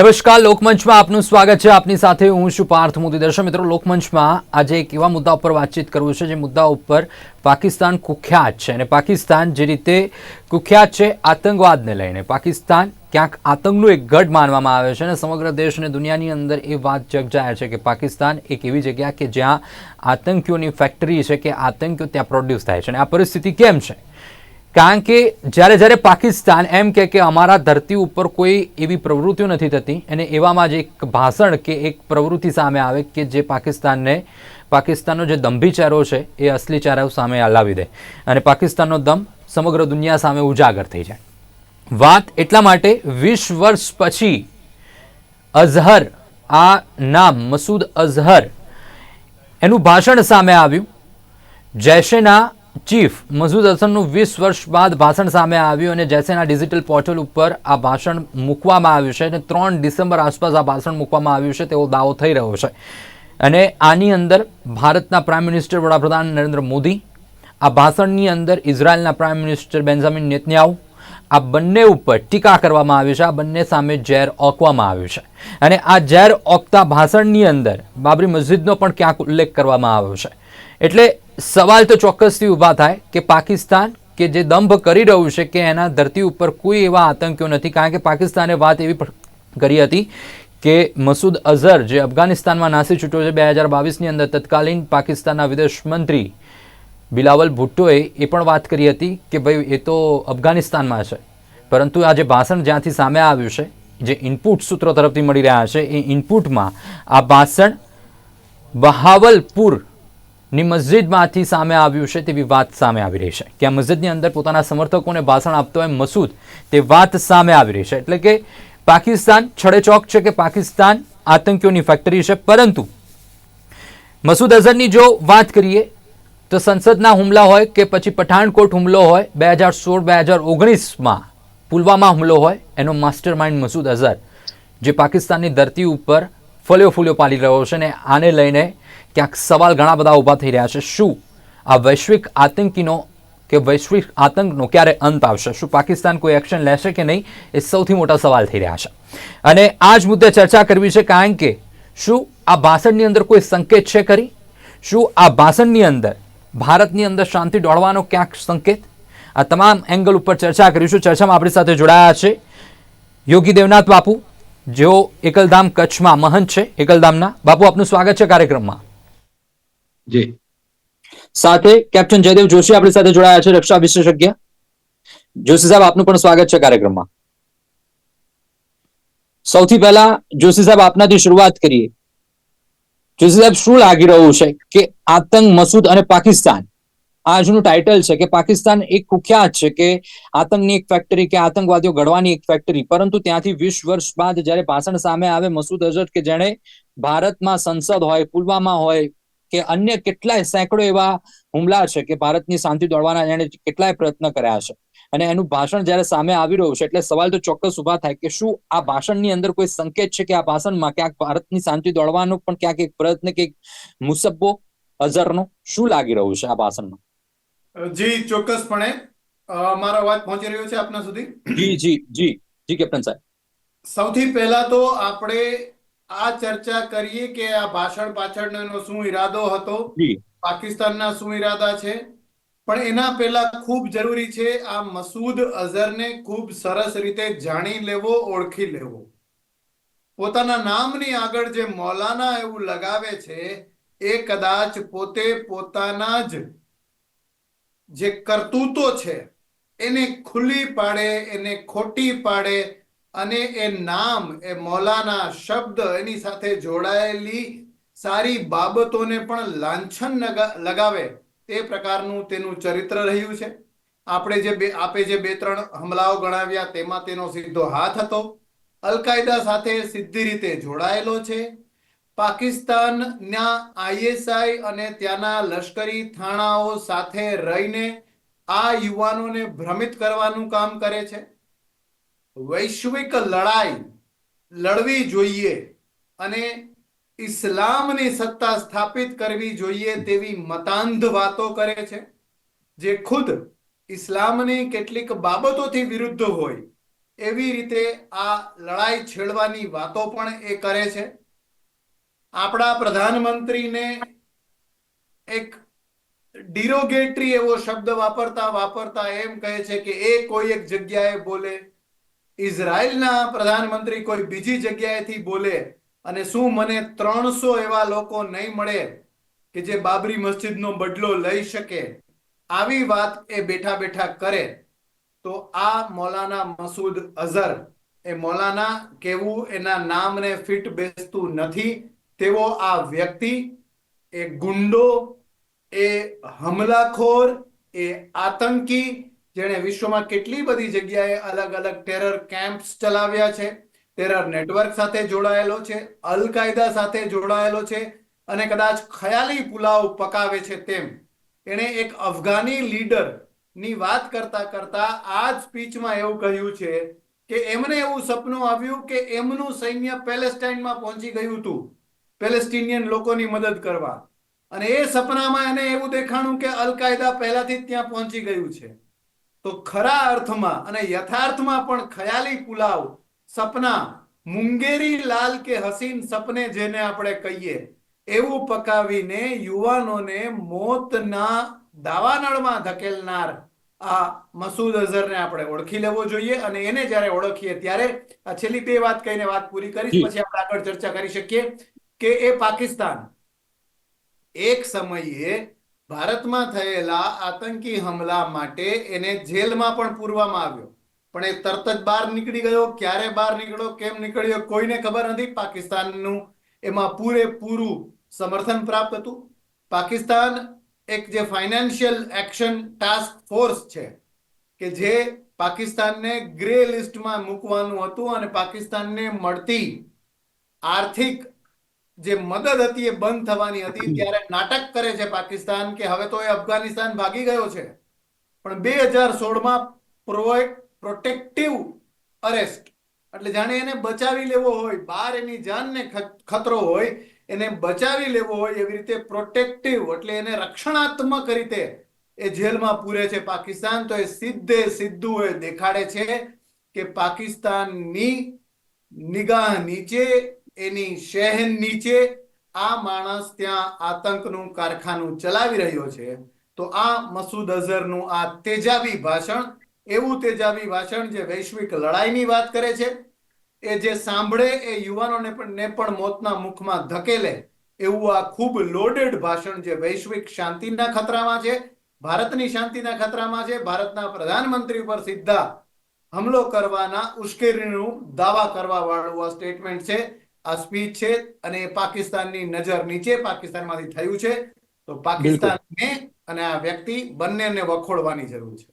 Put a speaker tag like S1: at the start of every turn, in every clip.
S1: નમસ્કાર, લોકમંચમાં આપનું સ્વાગત છે. આપની સાથે હું છું પાર્થ મોદી દર્શક મિત્રો, લોકમંચમાં આજે એક એવા મુદ્દા ઉપર વાતચીત કરવું છે, જે મુદ્દા ઉપર પાકિસ્તાન કુખ્યાત છે અને પાકિસ્તાન જે રીતે કુખ્યાત છે, આતંકવાદને લઈને. પાકિસ્તાન ક્યાંક આતંકનું એક ગઢ માનવામાં આવે છે અને સમગ્ર દેશ અને દુનિયાની અંદર એ વાત જગજાહેર છે કે પાકિસ્તાન એક એવી જગ્યા કે જ્યાં આતંકીઓની ફેક્ટરી છે કે આતંકીઓ ત્યાં પ્રોડ્યુસ થાય છે. અને આ પરિસ્થિતિ કેમ છે? કારણ કે જ્યારે જ્યારે પાકિસ્તાન એમ કે કે અમારા ધરતી ઉપર કોઈ એવી પ્રવૃત્તિઓ નથી થતી અને એવામાં જ એક ભાષણ કે એક પ્રવૃત્તિ સામે આવે કે જે પાકિસ્તાનને, પાકિસ્તાનનો જે દંભી ચહેરો છે એ અસલી ચહેરો સામે હલાવી દે. અને પાકિસ્તાનનો દમ સમગ્ર દુનિયા સામે ઉજાગર થઈ જાય. વાત એટલા માટે વીસ વર્ષ પછી અઝહર, આ નામ મસૂદ અઝહર, એનું ભાષણ સામે આવ્યું. જૈશેના ચીફ મસૂદ અઝહરનું વીસ વર્ષ બાદ ભાષણ સામે આવ્યું અને જૈસેના ડિજિટલ પોર્ટલ ઉપર આ ભાષણ મૂકવામાં આવ્યું છે અને ત્રણ ડિસેમ્બર આસપાસ આ ભાષણ મૂકવામાં આવ્યું છે તેવો દાવો થઈ રહ્યો છે. અને આની અંદર ભારતના પ્રાઇમ મિનિસ્ટર વડાપ્રધાન નરેન્દ્ર મોદી, આ ભાષણની અંદર ઇઝરાયલના પ્રાઇમ મિનિસ્ટર બેન્ઝામિન નેતન્યાઉ આ બંને ઉપર ટીકા કરવામાં આવી છે, આ બંને સામે ઝેર ઓકવામાં આવ્યું છે. અને આ ઝેર ઓકતા ભાષણની અંદર બાબરી મસ્જિદનો પણ ક્યાંક ઉલ્લેખ કરવામાં આવ્યો છે. એટલે સવાલ તો ચોક્કસથી ઊભા થાય કે પાકિસ્તાન કે જે દંભ કરી રહ્યું છે કે એના ધરતી ઉપર કોઈ એવા આતંકીઓ નથી. કારણ કે પાકિસ્તાને વાત એવી કરી હતી કે મસૂદ અઝહર જે અફઘાનિસ્તાનમાં નાસી છૂટ્યો છે, બે હજાર બાવીસની અંદર તત્કાલીન પાકિસ્તાનના વિદેશ મંત્રી બિલાવલ ભુટ્ટોએ એ પણ વાત કરી હતી કે ભાઈ, એ તો અફઘાનિસ્તાનમાં છે. પરંતુ આ જે ભાષણ જ્યાંથી સામે આવ્યું છે, જે ઇનપુટ સૂત્રો તરફથી મળી રહ્યા છે, એ ઇનપુટમાં આ ભાષણ બહાવલપુરની મસ્જિદમાંથી સામે આવ્યું છે તેવી વાત સામે આવી રહી છે. કે આ મસ્જિદની અંદર પોતાના સમર્થકોને ભાષણ આપતો હોય મસૂદ, તે વાત સામે આવી રહી છે. એટલે કે પાકિસ્તાન છડેચોક છે કે પાકિસ્તાન આતંકીઓની ફેક્ટરી છે, પરંતુ મસૂદ અઝહરની જો વાત કરીએ, તો સંસદના હુમલા હોય કે પછી પઠાણકોટ હુમલો હોય, બે હજાર સોળ, બે હજાર ઓગણીસમાં પુલવામા હુમલો હોય, એનો માસ્ટર માઇન્ડ મસૂદ અઝહર, જે પાકિસ્તાનની ધરતી ઉપર ફલ્યો ફૂલ્યો પાલી રહ્યો છે ને આને લઈને ક્યાંક સવાલ ઘણા બધા ઊભા થઈ રહ્યા છે. શું આ વૈશ્વિક આતંકીનો કે વૈશ્વિક આતંકનો ક્યારે અંત આવશે? શું પાકિસ્તાન કોઈ એક્શન લેશે કે નહીં? એ સૌથી મોટા સવાલ થઈ રહ્યા છે. અને આ જ મુદ્દે ચર્ચા કરવી છે કારણ કે શું આ ભાષણની અંદર કોઈ સંકેત છે ખરી? શું આ ભાષણની અંદર, ભારતની અંદર શાંતિ દોડવાનો ક્યાંક સંકેત? આ તમામ એંગલ ઉપર ચર્ચા કરીશું. ચર્ચામાં આપણી સાથે જોડાયા છે યોગી દેવનાથ બાપુ જેઓ એકલધામ કચ્છમાં મહંત છે એકલધામના. બાપુ આપનું સ્વાગત છે કાર્યક્રમમાં.
S2: જી.
S1: સાથે કેપ્ટન જયદેવ જોશી આપણી સાથે જોડાયા છે રક્ષા વિશેષજ્ઞ. જોશી સાહેબ આપનું પણ સ્વાગત છે કાર્યક્રમમાં. સૌથી પહેલા જોશી સાહેબ આપનાથી શરૂઆત કરીએ. જોશી સાહેબ શું લાગી રહ્યું છે કે આતંક મસૂદ અને પાકિસ્તાન આજનું ટાઇટલ છે કે પાકિસ્તાન એક કુખ્યાત છે કે આતંકની એક ફેક્ટરી કે આતંકવાદીઓ ઘડવાની એક ફેક્ટરી પરંતુ ત્યાંથી વીસ વર્ષ બાદ જ્યારે ભાષણ સામે આવે, મસૂદ અઝહર કે જેણે ભારતમાં સંસદ હોય, પુલવામા હોય કે અન્ય કેટલાય સેંકડો એવા હુમલા છે કે ભારતની શાંતિ દોડવાના જેણે કેટલાય પ્રયત્ન કર્યા છે. અને એનું ભાષણ જ્યારે સામે આવી રહ્યું છે એટલે સવાલ તો ચોક્કસ ઊભા થાય કે શું આ ભાષણની અંદર કોઈ સંકેત છે કે આ ભાષણમાં ક્યાંક ભારતની શાંતિ દોડવાનો પણ ક્યાંક એક પ્રયત્ન કે મુસબ્બો અઝરનો શું લાગી રહ્યું છે આ ભાષણમાં?
S3: જી ચોક્કસપણે. મારો અવાજ પહોંચી રહ્યો છે આપના સુધી?
S1: જી જી જી જી કેપ્ટન સાહેબ.
S3: સૌથી પહેલા તો આપણે આ ચર્ચા કરીએ કે આ ભાષણ પાછળનો શું ઈરાદો હતો? પાકિસ્તાનના શું ઈરાદા છે? પણ એના પહેલા ખૂબ જરૂરી છે આ મસૂદ અઝહરને ખૂબ સરસ રીતે જાણી લેવો ઓળખી લેવો. પોતાના નામની આગળ જે મૌલાના એવું લગાવે છે એ કદાચ પોતે પોતાના જ જે કરતૂતો છે, એને ખુલ્લી પાડે, એને ખોટી પાડે અને એ નામ, એ મૌલાના શબ્દ એની સાથે જોડાયેલી સારી બાબતોને પણ લાંછન લગાવે તે પ્રકારનું તેનું ચરિત્ર રહ્યું છે. આપણે જે બે, આપે જે બે, ત્રણ હમલાઓ ગણાવ્યા તેમાં તેનો સીધો હાથ હતો. અલકાયદા સાથે સીધી રીતે જોડાયેલો છે. પાકિસ્તાનના આઈએસઆઈ અને ત્યાંના લશ્કરી થાણાઓ સાથે રહીને આ યુવાનોને ભ્રમિત કરવાનું કામ કરે છે. વૈશ્વિક લડાઈ લડવી જોઈએ અને ઇસ્લામની સત્તા સ્થાપિત કરવી જોઈએ તેવી મતાંધ વાતો કરે છે, જે ખુદ ઇસ્લામની કેટલીક બાબતોથી વિરુદ્ધ હોય એવી રીતે આ લડાઈ છેડવાની વાતો પણ એ કરે છે. આપણા પ્રધાનમંત્રીને એક ડિરોગેટરી એવો શબ્દ વાપરતા વાપરતા એમ કહે છે કે એ કોઈ એક જગ્યાએ બોલે, ઇઝરાયલના પ્રધાનમંત્રી કોઈ બીજી જગ્યાએથી બોલે અને શું મને ત્રણસો એવા લોકો નહીં મળે કે જે બાબરી મસ્જિદનો બદલો લઈ શકે? આવી વાત એ બેઠા બેઠા કરે. તો આ મૌલાના મસૂદ અઝહર, એ મૌલાના કેવું એના નામને ફિટ બેસતું નથી. તેવો આ વ્યક્તિ, એ ગુંડો, એ હમલાખોર, એ આતંકી, જેણે વિશ્વમાં કેટલી બધી જગ્યાએ અલગ અલગ ટેરર કેમ્પ્સ ચલાવ્યા છે ટેરર નેટવર્ક સાથે જોડાયેલો છે, અલ કાયદા સાથે જોડાયેલો છે અને કદાચ ખયાલી પુલાવ પકાવે છે તેમ. એણે એક અફઘાની લીડરની વાત કરતા કરતા આ જ સ્પીચમાં એવું કહ્યું છે કે, એમને એવું સપનું આવ્યું કે એમનું સૈન્ય પેલેસ્ટાઇનમાં પહોંચી ગયું હતું. પેલેસ્ટિનિયન લોકોની મદદ કરવા. અને એ સપનામાં એને એવું દેખાણું કે અલ કાયદા પહેલાથી ત્યાં પહોંચી ગયું છે. તો ખરા અર્થમાં અને યથાર્થમાં પણ ખયાલી પુલાવ સપના મુંગેરી લાલ કે હસીન સપને જેને આપણે કહીએ એવું પકાવીને યુવાનોને મોતના દાવાનળમાં ધકેલનાર આ મસૂદ અઝહરને આપણે ઓળખી લેવો જોઈએ અને એને જ્યારે ઓળખીએ ત્યારે આ છેલ્લી બે વાત કહીને વાત પૂરી કરીશ પછી આપણે આગળ ચર્ચા કરી શકીએ. કે એ પાકિસ્તાન? એક સમયે ભારતમાં થયેલા આતંકી હમલા માટે એને જેલમાં પણ પૂરવામાં આવ્યો. પણ એ તરત જ બહાર નીકળી ગયો. ક્યારે બહાર નીકળ્યો? કેમ નીકળ્યો? કોઈને ખબર નથી. પાકિસ્તાનનું એમાં પૂરેપૂરું સમર્થન પ્રાપ્ત હતું. પાકિસ્તાન એક જે ફાઇનાન્શિયલ એક્શન ટાસ્ક ફોર્સ છે, કે જે પાકિસ્તાનને ગ્રે લિસ્ટમાં મૂકવાનું હતું અને પાકિસ્તાનને મળતી આર્થિક જે મદદ હતી એ બંધ થવાની હતી ત્યારે નાટક કરે છે પાકિસ્તાન કે હવે તો એ અફઘાનિસ્તાન ભાગી ગયો છે. પણ બે હજાર સોળમાં પ્રોટેક્ટિવ અરેસ્ટ એટલે જાણે એને બચાવી લેવો હોય બહાર એની જાનને ખતરો હોય એને બચાવી લેવો હોય એવી રીતે પ્રોટેક્ટિવ એટલે એને રક્ષણાત્મક રીતે એ જેલમાં પૂરે છે પાકિસ્તાન. તો એ સીધે સીધું એ દેખાડે છે કે પાકિસ્તાનની નિગાહ નીચે એની શહેન નીચે આ માણસ ત્યાં આતંકનું કારખાનું ચલાવી રહ્યો છે. તો આ મસૂદ અઝહરનું આ તેજાબી ભાષણ, એવું તેજાબી ભાષણ જે વૈશ્વિક લડાઈની વાત કરે છે, એ જે સાંભળે એ યુવાનોને પણ, ને પણ મોતના મુખમાં ધકેલે, એવું આ ખૂબ લોડેડ ભાષણ જે વૈશ્વિક શાંતિના ખતરામાં છે, ભારતની શાંતિના ખતરામાં છે, ભારતના પ્રધાનમંત્રી ઉપર સીધા હમલો કરવાના ઉશ્કેરણીનું દાવા કરવા વાળું આ સ્ટેટમેન્ટ છે. આ સ્પીચ છે અને પાકિસ્તાનની નજર નીચે પાકિસ્તાનમાંથી થયું છે. તો પાકિસ્તાનને અને આ વ્યક્તિ બંનેને વખોડવાની જરૂર છે.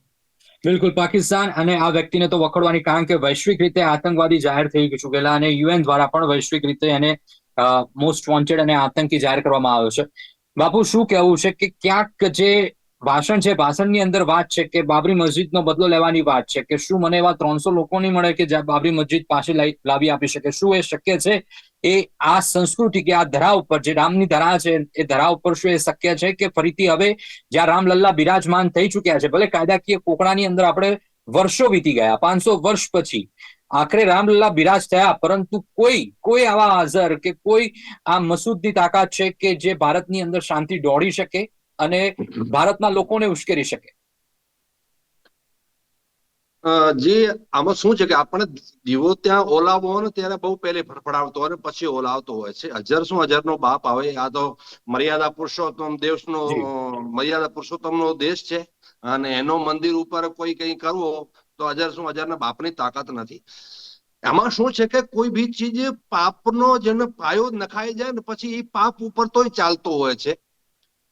S1: બિલકુલ. પાકિસ્તાન અને આ વ્યક્તિને તો વખોડવાની કારણ કે વૈશ્વિક રીતે આતંકવાદી જાહેર થઈ ચૂકેલા અને યુએન દ્વારા પણ વૈશ્વિક રીતે એને મોસ્ટ વોન્ટેડ અને આતંકી જાહેર કરવામાં આવ્યો છે. બાપુ શું કહેવું છે કે ક્યાંક જે ભાષણ છે, ભાષણની અંદર વાત છે કે બાબરી મસ્જિદનો બદલો લેવાની વાત છે કે શું મને એવા ત્રણસો લોકો નહીં મળે કે જ્યાં બાબરી મસ્જિદ પાછી લાવી લાવી આપી શકે? શું એ શક્ય છે? એ આ સંસ્કૃતિ કે આ ધરા ઉપર જે રામની ધરા છે, એ ધરા ઉપર શું એ શક્ય છે કે ફરીથી હવે જ્યાં રામલલ્લા બિરાજમાન થઈ ચુક્યા છે, ભલે કાયદાકીય કોકડાની અંદર આપણે વર્ષો વીતી ગયા, પાંચસો વર્ષ પછી આખરે રામલલ્લા બિરાજ થયા, પરંતુ કોઈ કોઈ આવા હાજર કે કોઈ આ મસૂદની તાકાત છે કે જે ભારતની અંદર શાંતિ દોડી શકે? અને ભારતના લોકોને ઉશ્કેરી શકે.
S2: જે આમાં શું છે કે આપણે દીવો ત્યાં ઓલાવો હોય ને ત્યારે બહુ પહેલે ફડફડાવતો હોય પછી ઓલાવતો હોય છે. અજર શું હજારનો બાપ આવે આ તો મર્યાદા પુરુષોત્તમ દેશનો મર્યાદા પુરુષોત્તમનો દેશ છે અને એનો મંદિર ઉપર કોઈ કઈ કરવો તો હજાર શું હજારના બાપની તાકાત નથી. એમાં શું છે કે કોઈ બી ચીજ પાપનો જેને પાયો નખાઈ જાય ને પછી એ પાપ ઉપર તોય ચાલતો હોય છે.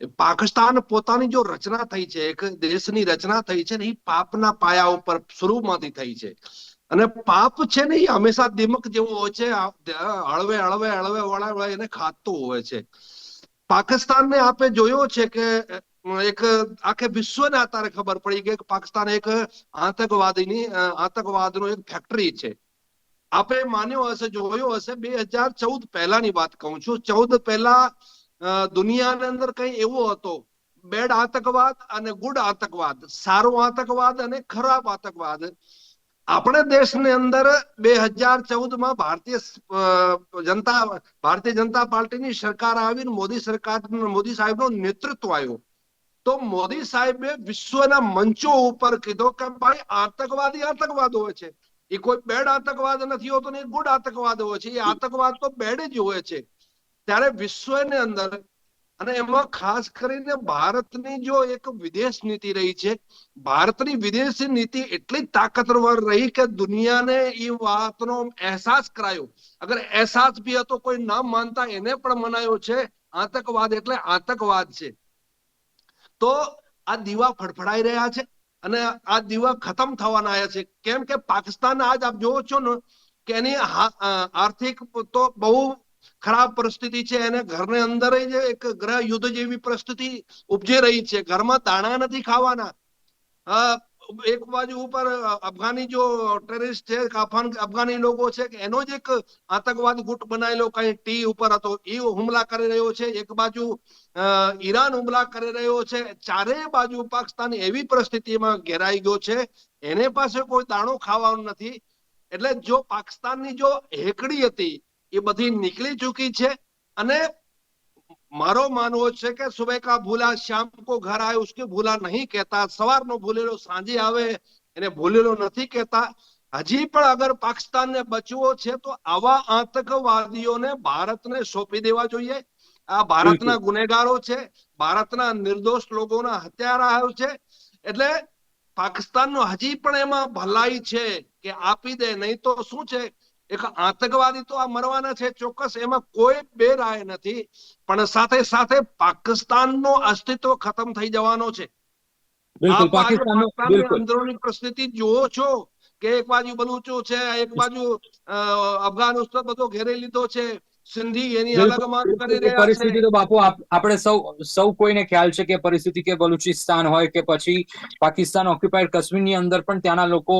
S2: પાકિસ્તાન પોતાની જો રચના થઈ છે, એક દેશની રચના થઈ છે ને એ પાપના પાયા ઉપર શરૂમાંથી થઈ છે. અને પાપ છે ને એ હંમેશા દિમક જેવો હોય છે હળવે હળવે હળવે વળાવે એને ખાતો હોય છે. પાકિસ્તાનને આપે જોયો છે કે, એક આખે વિશ્વને અત્યારે ખબર પડી કે પાકિસ્તાન એક આતંકવાદીની, આતંકવાદનો એક ફેક્ટરી છે. આપે માન્યો હશે, જોયો હશે, બે હજાર ચૌદ પહેલાની વાત કહું છું. ચૌદ પહેલા દુનિયાની અંદર કઈ એવો હતો. બેડ આતંકવાદ અને ગુડ આતંકવાદ, સારો આતંકવાદ અને ખરાબ આતંકવાદ. આપણે દેશની અંદર બે હજાર ચૌદમાં ભારતીય જનતા ભારતીય જનતા પાર્ટીની સરકાર આવીને મોદી સરકાર, મોદી સાહેબનો નેતૃત્વ આવ્યું તો મોદી સાહેબે વિશ્વના મંચો ઉપર કીધો કે ભાઈ આતંકવાદી આતંકવાદ હોય છે. એ કોઈ બેડ આતંકવાદ નથી હોતો ને ગુડ આતંકવાદ હોય છે. એ આતંકવાદ તો બેડ જ હોય છે. ત્યારે વિશ્વની અંદર અને એમાં ખાસ કરીને ભારતની જો એક વિદેશ નીતિ રહી છે, ભારતની વિદેશ નીતિ એટલી તાકતવર રહી કે દુનિયાને એ વાતનો અહેસાસ કરાયો. અગર અહેસાસ બી હતો, કોઈ ના માનતા એને પણ મનાયો છે, આતંકવાદ એટલે આતંકવાદ છે. તો આ દીવા ફડફડાઈ રહ્યા છે અને આ દીવા ખતમ થવાના આવ્યા છે. કેમ કે પાકિસ્તાન આજ આપ જોવો છો ને, કે એની આર્થિક તો બહુ ખરાબ પરિસ્થિતિ છે એને ઘરની અંદર જ એક ગ્રહ યુદ્ધ જેવી પરિસ્થિતિ ઉપજી રહી છે. ઘરમાં દાણા નથી ખાવાના. એક બાજુ ઉપર અફઘાની જો ટેરરિસ્ટ છે, અફઘાની લોકો છે એનો જ એક આતંકવાદ ગુટ બનાવેલો, કઈ ટી ઉપર હતો, એ હુમલા કરી રહ્યો છે. એક બાજુ ઈરાન હુમલા કરી રહ્યો છે. ચારેય બાજુ પાકિસ્તાન એવી પરિસ્થિતિમાં ઘેરાઈ ગયો છે. એને પાસે કોઈ દાણો ખાવાનું નથી. એટલે જો પાકિસ્તાનની જો હેકડી હતી એ બધી નીકળી ચૂકી છે. અને મારો માનવો છે કે સુબહ કા ભૂલા શામ કો ઘર આય ઉસકે ભૂલા નહીં કહેતા. સવારનો ભૂલેલો સાંજે આવે એને ભૂલેલો નથી કહેતા. હજી પણ અગર પાકિસ્તાનને બચવો છે તો આવા આતંકવાદીઓને ભારતને સોંપી દેવા જોઈએ. આ ભારતના ગુનેગારો છે ભારતના નિર્દોષ લોકોના હત્યારા છે. એટલે પાકિસ્તાનનો હજી પણ એમાં ભલાઈ છે કે આપી દે નહીં તો શું છે? એક આતંકવાદી તો આ મરવાના છે ચોક્કસ. એમાં કોઈ બે રાય નથી પણ સાથે સાથે પાકિસ્તાનનો અસ્તિત્વ ખતમ થઈ જવાનો છે.
S1: બિલકુલ પાકિસ્તાનનો
S2: અંદરોની પરિસ્થિતિ જુઓ છો કે એક બાજુ બલુચો છે એક બાજુ અફઘાનિસ્તાન બધો ઘેરી લીધો છે સિંધી એની અલગ માંગ કરી રહ્યા છે.
S1: પરિસ્થિતિ તો બાપુ આપણે સૌ સૌ કોઈને ખ્યાલ છે કે પરિસ્થિતિ કે બલુચિસ્તાન હોય કે પછી પાકિસ્તાન ઓક્યુપાઈડ કાશ્મીરની અંદર પણ ત્યાંના લોકો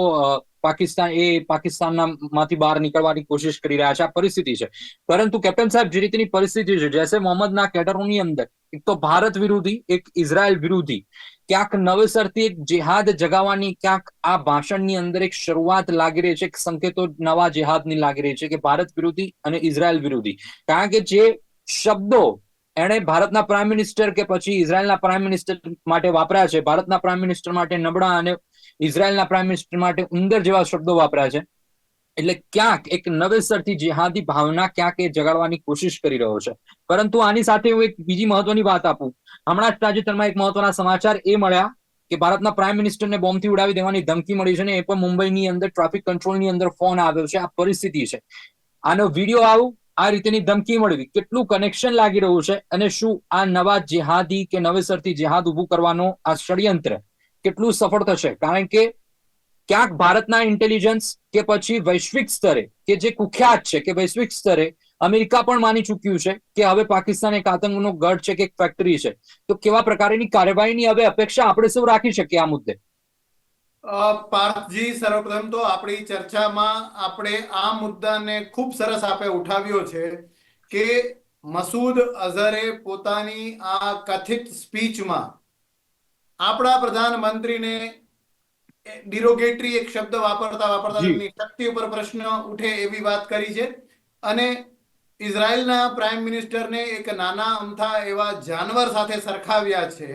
S1: પાકિસ્તાન એ પાકિસ્તાનના માંથી બહાર નીકળવાની કોશિશ કરી રહ્યા છે. આ પરિસ્થિતિ છે. પરંતુ કેપ્ટન સાહેબ, જે રીતની પરિસ્થિતિ છે, જૈસે મોહમ્મદના કેડરોની અંદર, એક તો ભારત વિરોધી, એક ઇઝરાયલ વિરોધી. ક્યાંક નવેસરથી એક જેહાદ જગાવવાની, ક્યાંક આ ભાષણની અંદર એક શરૂઆત લાગી રહી છે, એક સંકેતો નવા જેહાદની લાગી રહી છે કે ભારત વિરોધી અને ઇઝરાયલ વિરોધી. કારણ કે જે શબ્દો એણે ભારતના પ્રાઇમ મિનિસ્ટર કે પછી ઇઝરાયલના પ્રાઇમ મિનિસ્ટર માટે વાપર્યા છે, ભારતના પ્રાઇમ મિનિસ્ટર માટે નબળા અને ઇઝરાયલના પ્રાઇમ મિનિસ્ટર માટે ઉંદર જેવા શબ્દો વાપર્યા છે. એટલે ક્યાંક એક નવેસરથી જેહાદી ભાવના ક્યાંક એ જગાડવાની કોશિશ કરી રહ્યો છે. પરંતુ આની સાથે હું એક બીજી મહત્વની વાત આપું. હમણાં જ તાજેતરમાં એક મહત્વના સમાચાર એ મળ્યા કે ભારતના પ્રાઇમ મિનિસ્ટરને બોમ્બથી ઉડાવી દેવાની ધમકી મળી છે ને એ પણ મુંબઈની અંદર ટ્રાફિક કંટ્રોલની અંદર ફોન આવ્યો છે. આ પરિસ્થિતિ છે. આનો વીડિયો આવું. આ રીતેની ધમકી મળવી. કેટલું કનેક્શન લાગી રહ્યું છે અને શું આ નવા જેહાદી કે નવેસરથી જેહાદ ઉભું કરવાનો આ ષડયંત્ર કેટલું સફળ થશે? કારણ કે ક્યાંક ભારતના ઇન્ટેલિજન્સ કે પછી વૈશ્વિક સ્તરે કે જે કુખ્યાત છે, કે વૈશ્વિક સ્તરે અમેરિકા પણ માની ચૂક્યું છે કે હવે પાકિસ્તાન એક આતંકનો ગઢ છે, કે એક ફેક્ટરી છે. તો કેવા પ્રકારની કાર્યવાહીની હવે અપેક્ષા આપણે શું રાખી શકીએ આ મુદ્દે?
S3: પાર્થજી, સર્વપ્રથમ તો આપણી ચર્ચામાં આપણે આ મુદ્દાને ખૂબ સરસ આપે ઉઠાવ્યો છે કે મસૂદ અઝહરે પોતાની આ કથિત સ્પીચમાં આપણા પ્રધાનમંત્રીને ડિરોગેટરી એક શબ્દ વાપરતા વાપરતા તેમની શક્તિ ઉપર પ્રશ્ન ઉઠે એવી વાત કરી છે. અને ઇઝરાયલના પ્રાઇમ મિનિસ્ટરને એક નાના અમથા એવા જાનવર સાથે સરખાવ્યા છે.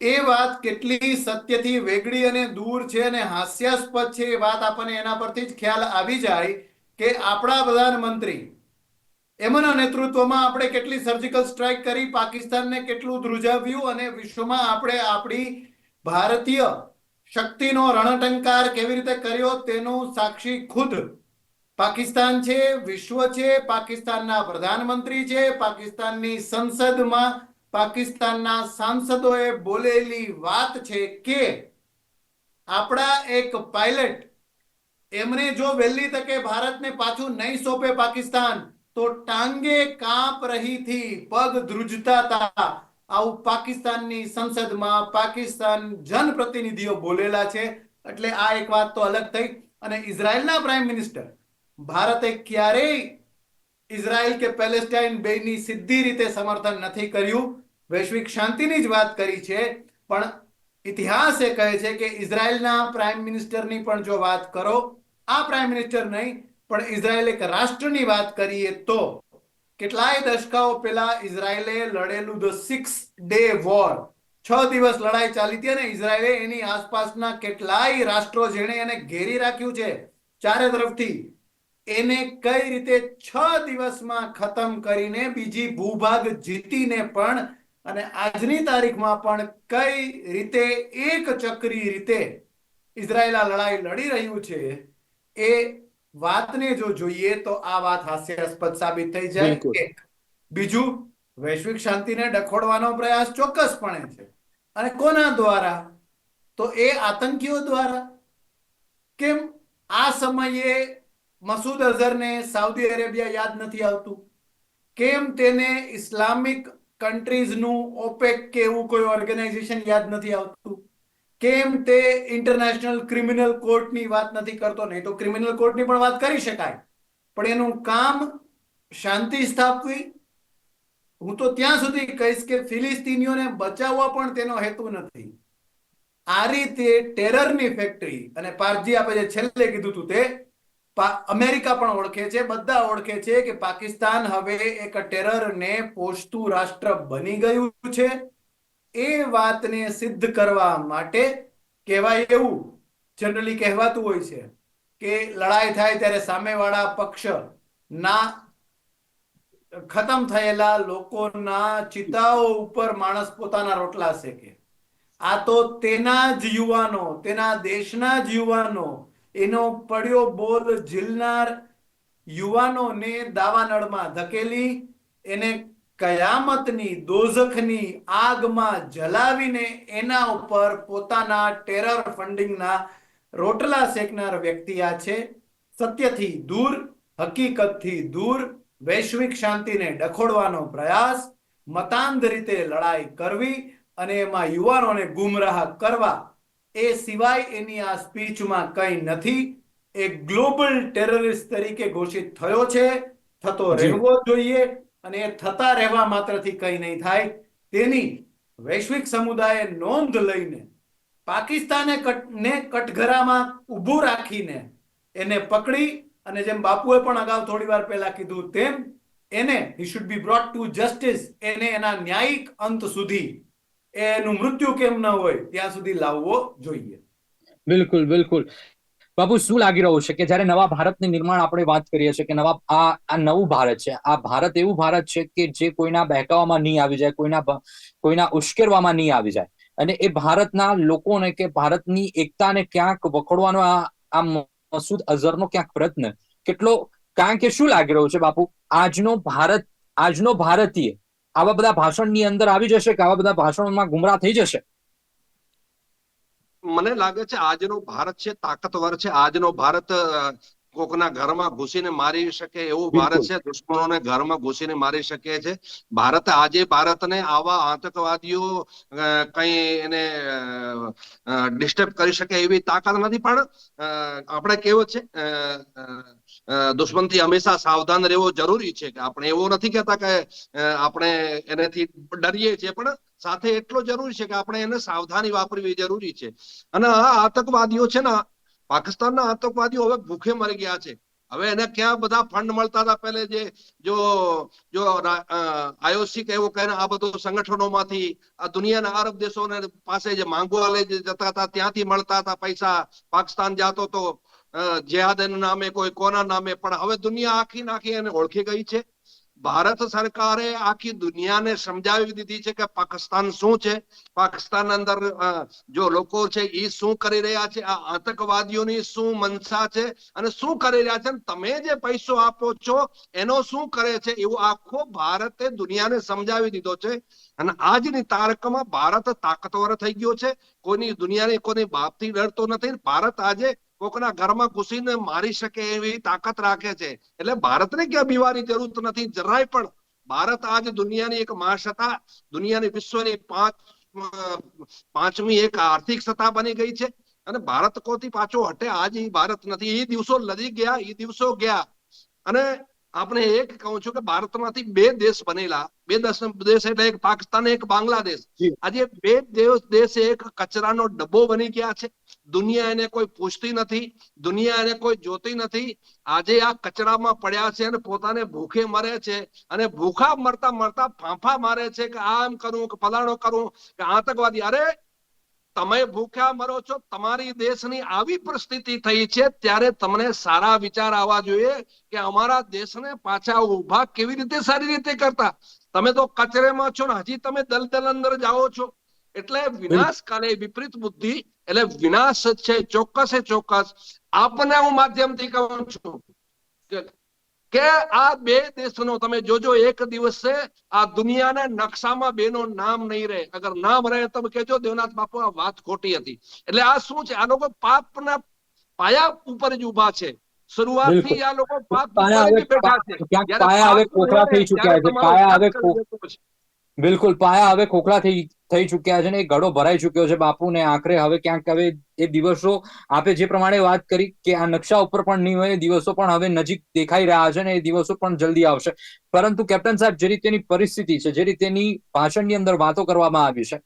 S3: એ વાત કેટલી સત્યથી વેગળી અને દૂર છે અને હાસ્યાસ્પદ છે એ વાત આપણને એના પરથી જ ખ્યાલ આવી જાય કે આપણા પ્રધાનમંત્રી એમના નેતૃત્વમાં આપણે કેટલી સર્જિકલ સ્ટ્રાઇક કરી, પાકિસ્તાનને કેટલું ધ્રુજાવ્યું અને વિશ્વમાં આપણે આપણી ભારતીય શક્તિનો રણટંકાર કેવી રીતે કર્યો તેનું સાક્ષી ખુદ પાકિસ્તાન છે, વિશ્વ છે, પાકિસ્તાનના પ્રધાનમંત્રી છે, પાકિસ્તાનની સંસદમાં પાકિસ્તાનના સાંસદોએ બોલેલી વાત છે કે આપણા એક પાયલટ એમને જો વહેલી તકે ભારતને પાછું નહીં સોંપે પાકિસ્તાન તો ટાંગે કાંપ રહી થી પગ ધ્રુજતા હતા આવું પાકિસ્તાનની સંસદમાં પાકિસ્તાન જનપ્રતિનિધિઓ બોલેલા છે. એટલે આ એક વાત તો અલગ થઈ અને ઇઝરાયલના પ્રાઇમ મિનિસ્ટર, ભારતે ક્યારેય ઇઝરાયલ કે પેલેસ્ટાઇન બેની સીધી રીતે સમર્થન નથી કર્યું. વૈશ્વિક શાંતિની જ વાત કરી છે. પણ ઇતિહાસ એ કહે છે કે ઇઝરાયલના પ્રાઇમ મિનિસ્ટરની પણ જો વાત કરો, આ પ્રાઇમ મિનિસ્ટર નહીં પણ ઇઝરાયલ એક રાષ્ટ્રની વાત કરીએ તો કેટલાય દશકાઓ પહેલા ઇઝરાયલે લડેલું ધ સિક્સ ડે વોર. છ દિવસ લડાઈ ચાલી હતી અને ઇઝરાયલે એની આસપાસના કેટલાય રાષ્ટ્રો જેણે એને ઘેરી રાખ્યું છે, ચારે તરફથી. એને કઈ રીતે છ દિવસમાં ખતમ કરીને બીજી ભૂભાગ જીતીને પણ અને આજની તારીખમાં પણ કઈ રીતે એક ચક્રી રીતે ઇઝરાયલ આ લડાઈ લડી રહ્યું છે, એ વાતને જો જોઈએ તો આ વાત હાસ્યાસ્પદ સાબિત થઈ જાય બીજું વૈશ્વિક શાંતિને ડખોડવાનો પ્રયાસ ચોક્કસપણે છે. અને કોના દ્વારા? તો એ આતંકીઓ દ્વારા. કેમ? આ સમયે મસૂદ અઝહરને સાઉદી અરેબિયા યાદ નથી આવતું. કેમ તેને ઇસ્લામિક કન્ટ્રીઝનું ઓપેક કે એવું કોઈ ઓર્ગેનાઇઝેશન યાદ નથી આવતું? કેમ તે ઇન્ટરનેશનલ ક્રિમિનલ કોર્ટની વાત નથી કરતો? નહીં તો ક્રિમિનલ કોર્ટની પણ વાત કરી શકાય. પણ એનું કામ શાંતિ સ્થાપવી. હું તો ત્યાં સુધી કહીશ કે ફિલિસ્તીનીઓને બચાવવા પણ તેનો હેતુ નથી. આ રીતે ટેરરની ફેક્ટરી અને પારજી આપણે જે છેલ્લે કીધું હતું તે અમેરિકા પણ ઓળખે છે, બધા ઓળખે છે કે પાકિસ્તાન હવે એક ટેરરને પોષતું રાષ્ટ્ર બની ગયું છે. એ વાતને સિદ્ધ કરવા માટે કહેવાય એવું જનરલી કહેવાતું હોય છે કે લડાઈ થાય ત્યારે સામેવાળા પક્ષ ના ખતમ થયેલા લોકોના ચિતાઓ ઉપર માણસ પોતાના રોટલા શેકે. આ તો તેના જ યુવાનો, તેના દેશના જ યુવાનો, એનો પડ્યો બોલ ઝીલનાર યુવાનોને દાવાનળમાં ધકેલી એને કયામતની દોઝખની આગમાં જલાવીને એના ઉપર પોતાના ટેરર ફંડિંગના રોટલા શેકનાર વ્યક્તિ આ છે. સત્યથી દૂર હકીકતથી દૂર વૈશ્વિક શાંતિને ડખોડવાનો પ્રયાસ મતાંધ રીતે લડાઈ કરવી અને એમાં યુવાનોને ગુમરાહ કરવા એ સિવાય એની આ સ્પીચમાં કંઈ નથી. એ ગ્લોબલ ટેરરિસ્ટ તરીકે ઘોષિત થયો છે. થતો રહેવો જોઈએ. અને એ થતા રહેવા માત્રથી કંઈ નહીં થાય. તેની વૈશ્વિક સમુદાયે નોંધ લઈને પાકિસ્તાને ને કટઘરામાં ઊભું રાખીને એને પકડી અને જેમ બાપુએ પણ અગાઉ થોડી વાર પહેલા કીધું તેમ, એને he should be brought to justice એને એના ન્યાયિક અંત સુધી એનું મૃત્યુ કેમ ન હોય, ત્યાં સુધી લાવવો જોઈએ.
S1: બિલકુલ બિલકુલ. બાપુ, શું લાગી રહ્યું છે કે જ્યારે નવા ભારતની નિર્માણ આપણે વાત કરીએ છીએ કે નવા આ આ નવું ભારત છે, આ ભારત એવું ભારત છે કે જે કોઈના બહેકાવામાં નહીં આવી જાય, કોઈના કોઈના ઉશ્કેરવામાં નહીં આવી જાય. અને એ ભારતના લોકોને કે ભારતની એકતાને ક્યાંક વખોડવાનો આ આ મસૂદ અઝહરનો ક્યાંક પ્રયત્ન, કેટલો, કારણ કે શું લાગી રહ્યું છે બાપુ? આજનો ભારત, આજનો ભારતીય આવા બધા ભાષણની અંદર આવી જશે કે આવા બધા ભાષણોમાં ગુમરાહ થઈ જશે?
S2: મને લાગે છે આજનો ભારત છે તાકતવર છે. આજનો ભારત કોકના ઘરમાં ઘૂસીને મારી શકે એવું ભારત છે દુશ્મનોને ઘરમાં ઘૂસીને મારી શકે છે. ભારત આજે ભારતને આવા આતંકવાદીઓ કઈ એને ડિસ્ટર્બ કરી શકે એવી તાકાત નથી. પણ અ, આપણે કેવો છે દુશ્મનથી હંમેશા સાવધાન રહેવો જરૂરી છે કે આપણે એવું નથી કહેતા કે આપણે એનાથી ડરીએ છીએ, પણ સાથે એટલો જરૂરી છે કે આપણે એને સાવધાની વાપરવી જરૂરી છે. અને આ આતંકવાદીઓ છે ને, પાકિસ્તાનના આતંકવાદીઓ હવે ભૂખે મરી ગયા છે. હવે એને ક્યાં બધા ફંડ મળતા હતા? પહેલે જે, જો જો આયોસી કે એવું કહીને આ બધું સંગઠનોમાંથી આ દુનિયાના અરબ દેશોને પાસે જે માંગવા લઈ જતા હતા, ત્યાંથી મળતા હતા પૈસા. પાકિસ્તાન જાતો તો જેહાદના નામે કોઈ, કોના નામે? પણ હવે દુનિયા આખી નાખી એને ઓળખી ગઈ છે. ભારત સરકારે આખી દુનિયાને સમજાવી દીધી છે કે પાકિસ્તાન શું છે? પાકિસ્તાન અંદર જો લોકો છે એ શું કરી રહ્યા છે? આ આતંકવાદીઓની શું મનસા છે? અને શું કરી રહ્યા છે? તમે જે પૈસો આપો છો, એનો શું કરે છે? એવું આખો ભારતે દુનિયાને સમજાવી દીધો છે. અને આજની તારકમાં ભારત તાકતવર થઈ ગયો છે. કોઈની દુનિયાની કોઈની બાપથી ડરતો નથી. ભારત આજે કોકના ઘરમાં ઘૂસીને મારી શકે એવી તાકાત રાખે છે. એટલે ભારતને ક્યાં બીવાની જરૂર નથી, જરાય પણ. ભારત આજે દુનિયાની એક મહાસત્તા, દુનિયાની વિશ્વની પાંચ, પાંચમી એક આર્થિક સત્તા બની ગઈ છે. અને ભારત કોથી પાછો હટે? આજ ભારત નથી. એ દિવસો લડી ગયા એ દિવસો ગયા. અને આપણે એક કહું છું કે ભારતમાંથી બે દેશ બનેલા બે દેશ એટલે એક પાકિસ્તાન એક બાંગ્લાદેશ. આજે બે દેશ દેશ એક કચરાનો ડબ્બો બની ગયા છે. દુનિયા એને કોઈ પૂછતી નથી દુનિયા એને કોઈ જોતી નથી. આજે આ કચરામાં પડ્યા છે અને પોતાને ભૂખે મરે છે અને ભૂખા મરતા મરતા ફાંફા મારે છે કે આમ કરું કે ફલાણો કરું કે આતંકવાદી. અરે તમે ભૂખ્યા મરો છો, તમારી દેશની આવી પરિસ્થિતિ થઈ છે, ત્યારે તમને સારા વિચાર આવવા જોઈએ કે અમારા દેશને પાછા ઊભા કેવી રીતે, સારી રીતે કરતા. તમે તો કચરેમાં છો ને, હજી તમે દલદલ અંદર જાઓ છો. એટલે વિનાશ કાલે વિપરીત બુદ્ધિ, એટલે વિનાશ છે, ચોક્કસ ચોક્કસ. આપને હું માધ્યમથી કહું છું કે- આ બે દેશનો તમે જોજો એક દિવસે આ દુનિયાના નકશામાં બેનો નામ નહીં રહે. અગર નામ રહે તમે કહેજો દેવનાથ બાપુ આ વાત ખોટી હતી. એટલે આ શું છે? આ લોકો પાપના પાયા ઉપર જ ઊભા છે. શરૂઆતથી. આ લોકો પાપ
S1: પાયા હવે
S2: પાપ
S1: થઈ ચૂક્યા છે? પાયા હવે બિલકુલ, પાયા હવે ખોખલા થઈ થઈ ચુક્યા છે ને એ ગળો ભરાઈ ચુક્યો છે બાપુને આખરે. હવે ક્યાંક હવે એ દિવસો આપે જે પ્રમાણે વાત કરી કે આ નકશા ઉપર પણ નહીં હોય દિવસો પણ હવે નજીક દેખાઈ રહ્યા છે ને, એ દિવસો પણ જલ્દી આવશે. પરંતુ કેપ્ટન સાહેબ, જે રીતેની પરિસ્થિતિ છે, જે રીતેની ભાષણની અંદર વાતો કરવામાં આવી છે,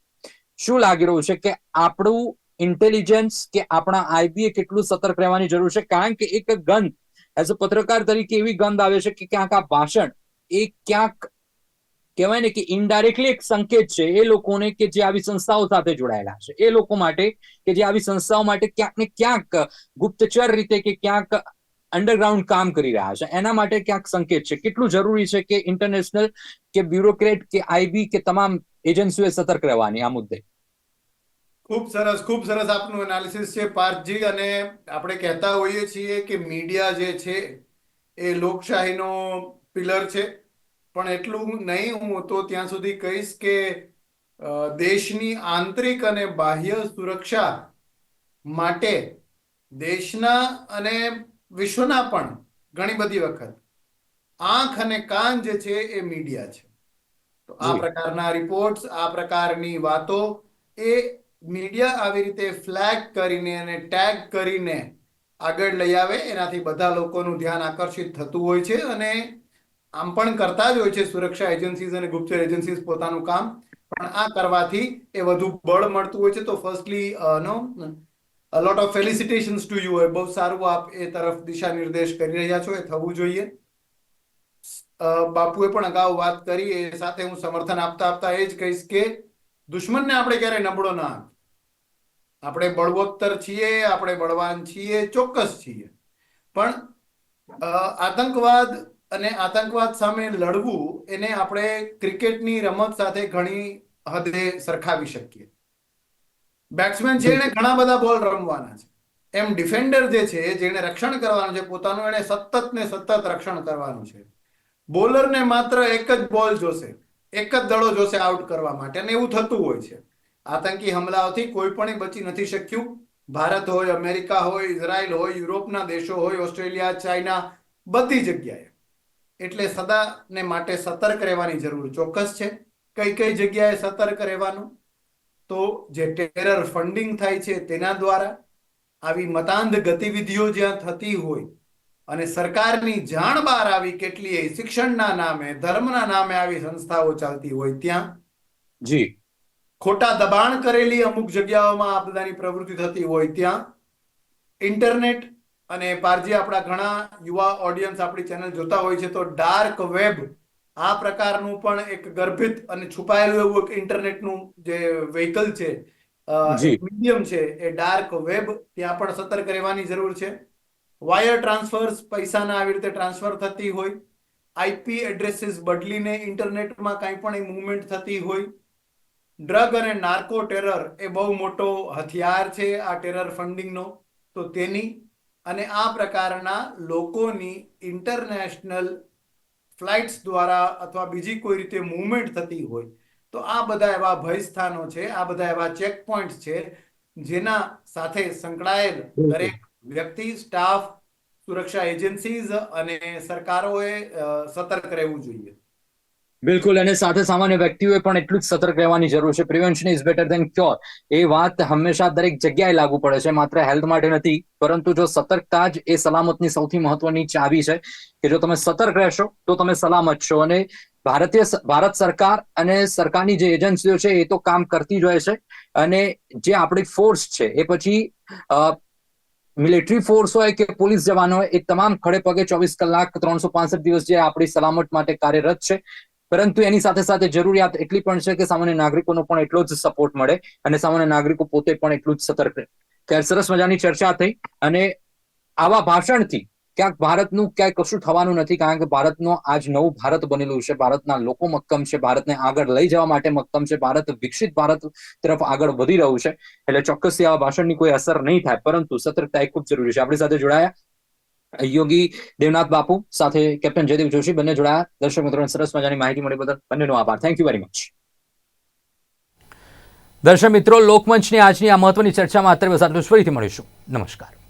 S1: શું લાગી રહ્યું છે કે આપણું ઇન્ટેલિજન્સ કે આપણા આઈબીએ કેટલું સતર્ક રહેવાની જરૂર છે? કારણ કે એક ગંધ એઝ અ પત્રકાર તરીકે એવી ગંધ આવે છે કે ક્યાંક આ ભાષણ એ ક્યાંક કહેવાય ને કે ઇનડાયરેક્ટલી એક સંકેત છે એ લોકોને કે જે આવી સંસ્થાઓ સાથે જોડાયેલા છે. એ લોકો માટે કે જે આવી સંસ્થાઓ માટે ક્યાંક ને ક્યાંક ગુપ્તચર રીતે કે ક્યાંક અંડરગ્રાઉન્ડ કામ કરી રહ્યા છે. એના માટે ક્યાંક સંકેત છે. કેટલું જરૂરી છે કે ઇન્ટરનેશનલ કે બ્યુરોક્રેટ કે આઈબી કે તમામ એજન્સીઓએ સતર્ક રહેવાની આ મુદ્દે.
S3: ખૂબ સરસ ખૂબ સરસ આપનું એનાલિસિસ છે પાર્થજી. અને આપણે કહેતા હોઈએ છીએ કે મીડિયા જે છે એ લોકશાહીનો પિલર છે. પણ એટલું નહીં હું તો ત્યાં સુધી કહીશ કે દેશની આંતરિક અને બાહ્ય સુરક્ષા માટે દેશના અને વિશ્વના પણ ઘણી બધી વખત આંખ અને કાન જે છે એ મીડિયા છે. તો આ પ્રકારના રિપોર્ટ્સ આ પ્રકારની વાતો એ મીડિયા આવી રીતે ફ્લેગ કરીને અને ટેગ કરીને આગળ લઈ આવે. એનાથી બધા લોકોનું ધ્યાન આકર્ષિત થતું હોય છે અને આમ પણ કરતા જ હોય છે સુરક્ષા એજન્સીઝ અને ગુપ્તચર એજન્સીઝ પોતાનું કામ. પણ આ કરવાથી એ વધુ બળ મળતું હોય છે. તો firstly no lot of felicitations to you બહુ સારું આપ એ તરફ દિશા નિર્દેશ કરી રહ્યા છો. એ થવું જોઈએ. બાપુએ પણ અગાઉ વાત કરી. એ સાથે હું સમર્થન આપતા આપતા એ જ કહીશ કે દુશ્મનને આપણે ક્યારેય નબળો ના. આપણે બળવોત્તર છીએ, આપણે બળવાન છીએ, ચોક્કસ છીએ. પણ આતંકવાદ અને આતંકવાદ સામે લડવું એને આપણે ક્રિકેટની રમત સાથે ઘણી હદે સરખાવી શકીએ. બેટ્સમેન છે એને ઘણા બધા બોલ રમવાના છે. એમ ડિફેન્ડર જે છે, જેને રક્ષણ કરવાનું છે, પોતાનું એને સતત ને સતત રક્ષણ કરવાનું છે. બોલરને માત્ર એક જ બોલ જોશે, એક જ દડો જોશે આઉટ કરવા માટે અને એવું થતું હોય છે. આતંકી હમલાઓથી કોઈ પણ બચી નથી શક્યું. ભારત હોય, અમેરિકા હોય, ઇઝરાયલ હોય, યુરોપના દેશો હોય, ઓસ્ટ્રેલિયા, ચાઇના, બધી જગ્યાએ. એટલે સદાને માટે સતર્ક રહેવાની જરૂર ચોક્કસ છે. કઈ કઈ જગ્યાએ સતર્ક રહેવાનું? તો જે ટેરર ફંડિંગ થાય છે તેના દ્વારા આવી મતાંધ ગતિવિધિઓ જ્યાં થતી હોય અને સરકારની જાણ બહાર આવી કેટલીય શિક્ષણના નામે ધર્મના નામે આવી સંસ્થાઓ ચાલતી હોય ત્યાં
S1: જી.
S3: ખોટા દબાણ કરેલી અમુક જગ્યાઓમાં આ બધાની પ્રવૃત્તિ થતી હોય ત્યાં ઇન્ટરનેટ અને પારજી આપણા ઘણા યુવા ઓડિયન્સ આપણી ચેનલ જોતા હોય છે તો ડાર્ક વેબ આ પ્રકારનું પણ એક ગર્ભિત અને છુપાયેલું એવું એક ઇન્ટરનેટનું જે વેહિકલ છે. મીડિયમ છે એ ડાર્ક વેબ ત્યાં પણ સતર્ક રહેવાની જરૂર છે વાયર ટ્રાન્સફર્સ પૈસાના આવી રીતે ટ્રાન્સફર થતી હોય આઈપી એડ્રેસીસ બદલીને ઇન્ટરનેટમાં કાંઈ પણ એ મુવમેન્ટ થતી હોય ડ્રગ અને નાર્કો ટેરર એ બહુ મોટો હથિયાર છે આ ટેરર ફંડિંગનો તો તેની અને આ પ્રકારના લોકોની ઇન્ટરનેશનલ ફ્લાઇટ્સ દ્વારા અથવા બીજી કોઈ રીતે મુવમેન્ટ થતી હોય તો આ બધા એવા ભયસ્થાનો છે આ બધા એવા ચેક પોઈન્ટ છે જેના સાથે સંકળાયેલ દરેક વ્યક્તિ સ્ટાફ સુરક્ષા એજન્સીઝ અને સરકારોએ સતર્ક રહેવું જોઈએ.
S1: બિલકુલ, અને સાથે સામાન્ય વ્યક્તિઓએ પણ એટલું જ સતર્ક રહેવાની જરૂર છે. Prevention is better than cure એ વાત હંમેશા દરેક જગ્યાએ લાગુ પડે છે. માત્ર હેલ્થ માટે નથી, પરંતુ જો સતર્કતા જ એ સલામતની સૌથી મહત્વની ચાવી છે કે જો તમે સતર્ક રહેશો, તો તમે સલામત છો. અને ભારતીય ભારત સરકાર અને સરકારની જે એજન્સીઓ છે, એ તો કામ કરતી જ હોય છે. અને જે આપણી ફોર્સ છે, એ પછી મિલિટરી ફોર્સ હોય કે પોલીસ જવાનો હોય, એ તમામ ખડે પગે ચોવીસ કલાક, ત્રણસો દિવસ જે આપણી સલામત માટે કાર્યરત છે. પરંતુ એની સાથે સાથે જરૂરિયાત એટલી પણ છે કે સામાન્ય નાગરિકોનો પણ એટલો જ સપોર્ટ મળે અને સામાન્ય નાગરિકો પોતે પણ એટલું જ સતર્ક રહે. ત્યારે સરસ મજાની ચર્ચા થઈ અને આવા ભાષણથી ક્યાંક ભારતનું ક્યાંય કશું થવાનું નથી કારણ કે ભારતનો આજ નવું ભારત બનેલું છે. ભારતના લોકો મક્કમ છે. ભારતને આગળ લઈ જવા માટે મક્કમ છે. ભારત વિકસિત ભારત તરફ આગળ વધી રહ્યું છે. એટલે ચોક્કસથી આવા ભાષણની કોઈ અસર નહીં થાય. પરંતુ સતર્કતા એ ખૂબ જરૂરી છે. આપણી સાથે જોડાયા યોગી દેવનાથ બાપુ સાથે કેપ્ટન જયદેવ જોશી, બંને જોડાયા. દર્શક મિત્રોને સરસ મજાની માહિતી મળી બદલ બંનેનો આભાર. થેન્ક યુ વેરી મચ
S4: દર્શક મિત્રો, લોકમંચની આજની આ મહત્વની ચર્ચામાં અત્યારે બસ. ફરીથી મળીશું. નમસ્કાર.